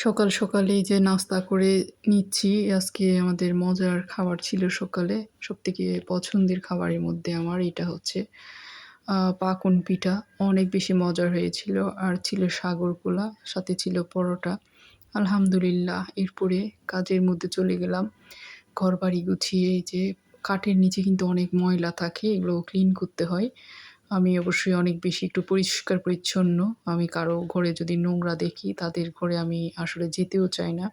সকাল সকালে যে নাস্তা করে নিচ্ছি, আজকে আমাদের মজার খাবার ছিল সকালে, সবথেকে পছন্দের খাবারের মধ্যে আমার এটা হচ্ছে পাকন পিঠা। অনেক বেশি মজার হয়েছিল, আর ছিল সাগর কোলা সাথে ছিল পরোটা। আলহামদুলিল্লাহ, এরপরে কাজের মধ্যে চলে গেলাম। ঘর বাড়ি গুছিয়ে যে কাঠের নিচে কিন্তু অনেক ময়লা থাকে, এগুলো ক্লিন করতে হয়। আমি অবশ্যই অনেক বেশি একটু পরিষ্কার পরিচ্ছন্ন। আমি কারও ঘরে যদি নোংরা দেখি, তাদের ঘরে আমি আসলে যেতেও চাই না।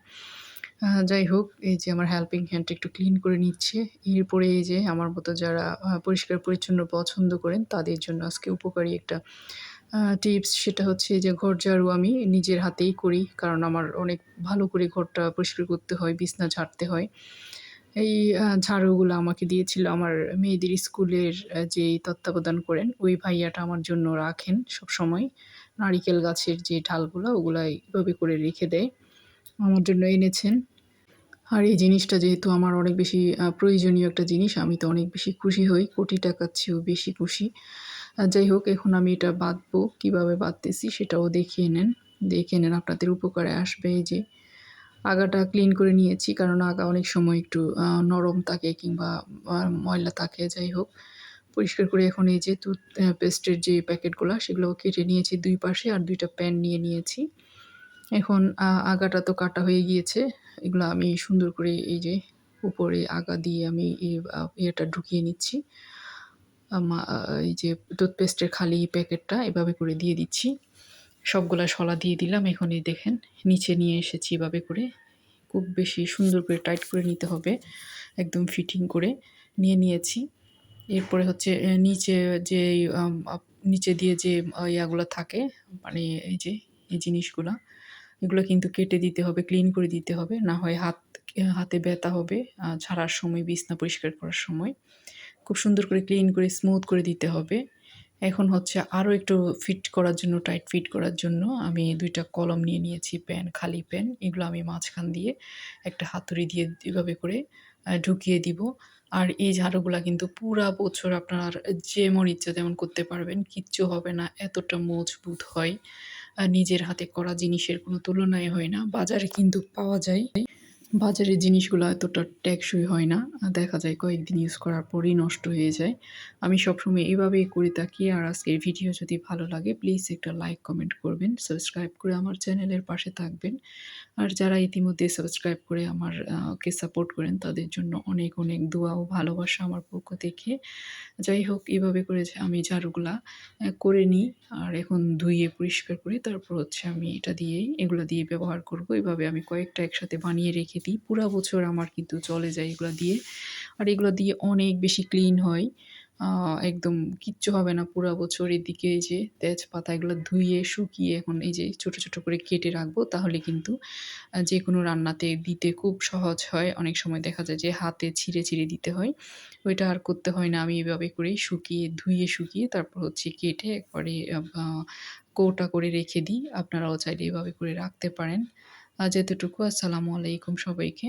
যাই হোক, এই যে আমার হেল্পিং হ্যান্ড একটু ক্লিন করে নিচ্ছে। এরপরে এই যে আমার মতো যারা পরিষ্কার পরিচ্ছন্ন পছন্দ করেন, তাদের জন্য আজকে উপকারী একটা টিপস সেটা হচ্ছে যে ঘর ঝাড়ু আমি নিজের হাতেই করি। কারণ আমার অনেক ভালো করে ঘরটা পরিষ্কার করতে হয়, বিছনা ঝাড়তে হয়। এই ঝাড়ুগুলো আমাকে দিয়েছিল আমার মেয়েদের স্কুলের যে তত্ত্বাবধান করেন, ওই ভাইয়াটা আমার জন্য রাখেন সব সময় নারিকেল গাছের যে ঢালগুলো ওগুলো এইভাবে করে রেখে দেয়, আমার জন্য এনেছেন। আর এই জিনিসটা যেহেতু আমার অনেক বেশি প্রয়োজনীয় একটা জিনিস, আমি তো অনেক বেশি খুশি হই, কোটি টাকার চেয়েও বেশি খুশি। যাই হোক, এখন আমি এটা বাঁধবো, কীভাবে বাঁধতেছি সেটাও দেখিয়ে নেন। দেখে নেন আপনাদের উপকারে আসবে এই যে। আগাটা ক্লিন করে নিয়েছি। কারণ আগা অনেক সময় একটু নরম থাকে কিংবা ময়লা থাকে, যাই হোক। পরিষ্কার করে এখন এই যে টুথ পেস্টের যে প্যাকেটগুলো সেগুলো কেটে নিয়েছি দুই পাশে আর দুইটা প্যান নিয়ে নিয়েছি। এখন আগাটা তো কাটা হয়ে গিয়েছে। এগুলো আমি সুন্দর করে এই যে উপরে আগা দিয়ে আমি ইয়েটা ঢুকিয়ে নিচ্ছি। এই যে টুথপেস্টের খালি প্যাকেটটা এভাবে করে দিয়ে দিচ্ছি। সবগুলা শলা দিয়ে দিলাম এখন এই দেখেন, নিচে নিয়ে এসেছি এভাবে করে। খুব বেশি সুন্দর করে টাইট করে নিতে হবে, একদম ফিটিং করে নিয়ে নিয়েছি। এরপরে হচ্ছে নিচে যে নিচে দিয়ে যে ইয়াগুলো থাকে মানে এই যে, এই জিনিসগুলা, এগুলো কিন্তু কেটে দিতে হবে, ক্লিন করে দিতে হবে, না হয় হাত হাতে ব্যথা হবে ছাড়ার সময়, বিছনা পরিষ্কার করার সময়। খুব সুন্দর করে ক্লিন করে, স্মুথ করে দিতে হবে। এখন হচ্ছে আরও একটু ফিট করার জন্য টাইট ফিট করার জন্য আমি দুইটা কলম নিয়ে নিয়েছি প্যান খালি প্যান এগুলো আমি মাঝখান দিয়ে একটা হাতুড়ি দিয়ে এভাবে করে ঢুকিয়ে দিব। আর এই ঝাড়ুগুলা কিন্তু পুরা বছর আপনার যেমন ইচ্ছা তেমন করতে পারবেন, কিচ্ছু হবে না, এতটা মজবুত হয়। নিজের হাতে করা জিনিসের কোনো তুলনায় হয় না, বাজারে কিন্তু পাওয়া যায়। বাজারের জিনিসগুলো এতটা টেকসই হয় না। দেখা যায় কয়েকদিন ইউজ করার পরেই নষ্ট হয়ে যায়। আমি সবসময় এভাবেই করে থাকি আর আজকের ভিডিও যদি ভালো লাগে প্লিজ একটা লাইক কমেন্ট করবেন সাবস্ক্রাইব করে আমার চ্যানেলের পাশে থাকবেন। আর যারা ইতিমধ্যে সাবস্ক্রাইব করে আমার কে সাপোর্ট করেন, তাদের জন্য অনেক অনেক দোয়া ও ভালোবাসা আমার পক্ষ থেকে। যাই হোক, এভাবে করে আমি ঝাড়ুগুলা করে নিই আর এখন ধুইয়ে পরিষ্কার করে। তারপর হচ্ছে আমি এটা দিয়েই, এগুলো দিয়ে ব্যবহার করব। এভাবে আমি কয়েকটা একসাথে বানিয়ে রেখে দিই পুরো বছর আমার কিন্তু চলে যায় এগুলো দিয়ে। আর এগুলো দিয়ে অনেক বেশি ক্লিন হয়। একদম কিচ্ছু হবে না পুরো বছর। এদিকে এই যে তেজপাতা এগুলো ধুইয়ে শুকিয়ে এখন এই যে ছোট ছোট করে কেটে রাখব, তাহলে কিন্তু যে কোনো রান্নাতে দিতে খুব সহজ হয়। অনেক সময় দেখা যায় যে হাতে ছিঁড়ে ছিঁড়ে দিতে হয়। ওইটা আর করতে হয় না। আমি এভাবে করে শুকিয়ে, ধুয়ে, শুকিয়ে তারপর হচ্ছে কেটে একবারে কৌটা করে রেখে দিই। আপনারাও চাইলে এভাবে করে রাখতে পারেন। আজ এতটুকু আসসালামু আলাইকুম সবাইকে।